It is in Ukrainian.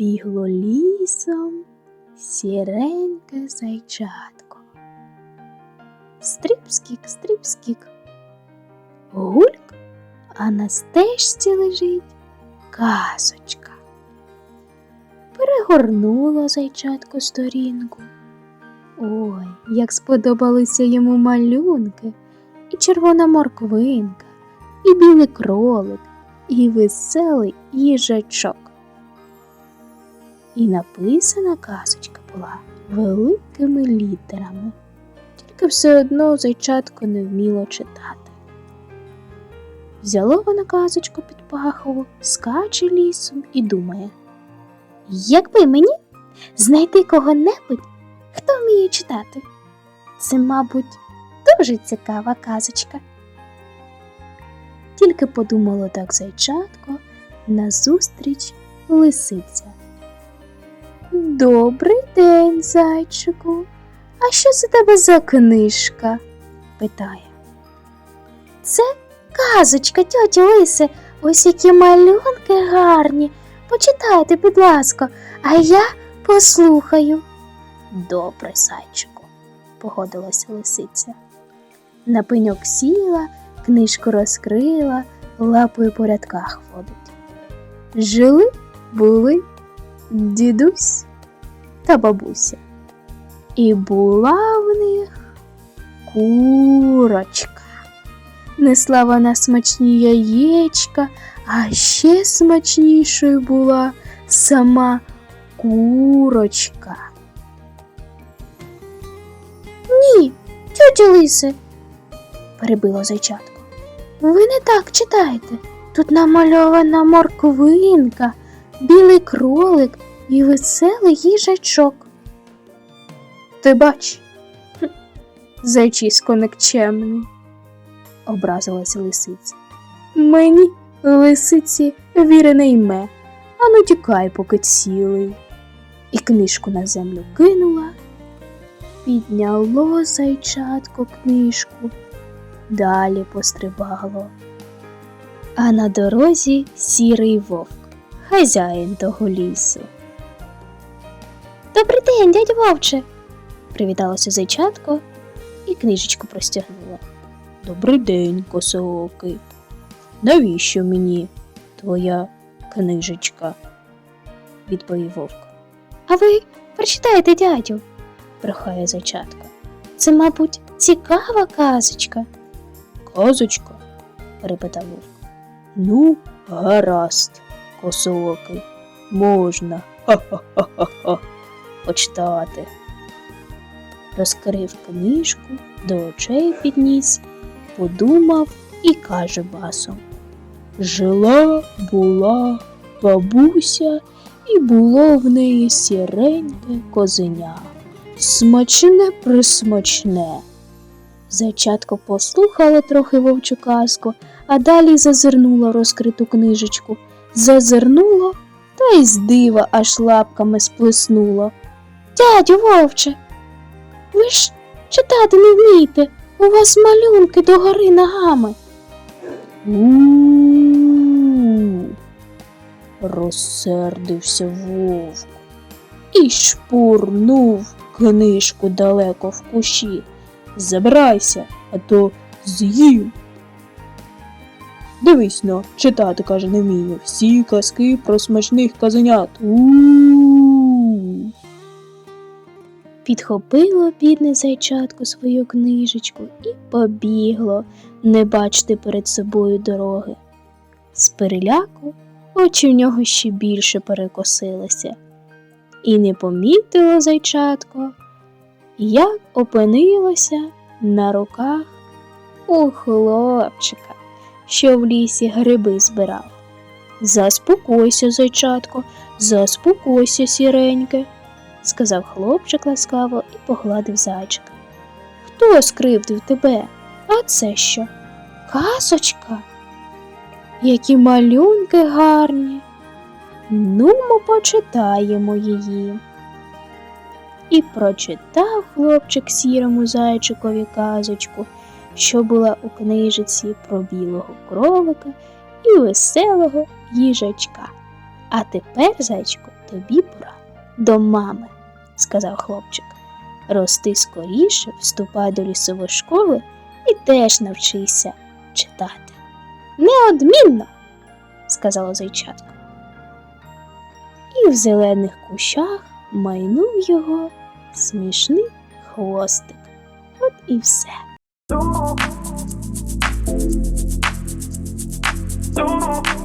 бігло лісом сіреньке зайчатко. Стріп-скік, стріп-скік. Гульк, а на стежці лежить казочка. Перегорнуло зайчатко сторінку. Ой, як сподобалися йому малюнки, і червона морквинка, і білий кролик, і веселий їжачок. І написана казочка була великими літерами, тільки все одно зайчатко не вміло читати. Взяло вона казочку під пахову, скаче лісом і думає, якби мені знайти кого-небудь, хто вміє читати. Це, мабуть, дуже цікава казочка. Тільки подумало так зайчатко назустріч лисиця. Добрий день, зайчику. А що це тебе за книжка? питає. Це казочка, тьотя Лисе, ось які малюнки гарні. Почитайте, будь ласка, а я послухаю. Добре, зайчику, погодилася лисиця. На пеньок сіла, книжку розкрила, лапою по рядках водить. Жили були дідусь та бабуся. І була в них курочка. Несла вона смачні яєчка, а ще смачнішою була сама курочка. Ні, тьотя Лисе, перебило зайчатко. Ви не так читаєте. Тут намальована морквинка, білий кролик і веселий їжачок. Ти бач, зайчисько никчемний, образилася лисиця. Мені, лисиці, віри не йме, ану тікай, поки цілий. І книжку на землю кинула, підняло зайчатко книжку, далі пострибало. А на дорозі сірий вовк, хазяїн того лісу. Добрий день, дядя Вовче, привіталося зайчатко і книжечку простягнула. Добрий день, косоокий. Навіщо мені твоя книжечка? відповів вовк. А ви прочитайте, дядю, прохає зайчатко. Це, мабуть, цікава казочка. Казочка? перепитав вовк. Ну, гаразд, косоокий, можна. Ха-ха-ха-ха. Почитати. Розкрив книжку, до очей підніс, подумав і каже басом. Жила була бабуся, і було в неї сіреньке козеня. Смачне присмачне. Зайчатко послухала трохи вовчу казку, а далі зазирнула розкриту книжечку. Зазирнула та й з дива аж лапками сплеснула. Дядю вовче, ви ж читати не вмієте, у вас малюнки догори ногами. Розсердився вовк і шпурнув книжку далеко в кущі. Забирайся, а то з'їм. Дивись но, читати, каже, не вмію. Всі казки про смачних казанят. У-у-у. Підхопило бідне зайчатко свою книжечку і побігло не бачити перед собою дороги. З переляку очі в нього ще більше перекосилися. І не помітило зайчатко, як опинилося на руках у хлопчика, що в лісі гриби збирав. Заспокойся, зайчатко, заспокойся, сіреньке, сказав хлопчик ласкаво і погладив зайчика. Хто скривдив тебе? А це що? Казочка? Які малюнки гарні. Ну, ми почитаємо її. І прочитав хлопчик сірому зайчикові казочку, що була у книжиці про білого кролика і веселого їжачка. А тепер, зайчику, тобі пора до мами, сказав хлопчик. Рости скоріше, вступай до лісової школи і теж навчися читати. Неодмінно, сказала зайчатко. І в зелених кущах майнув його смішний хвостик. От і все. Don't. Don't.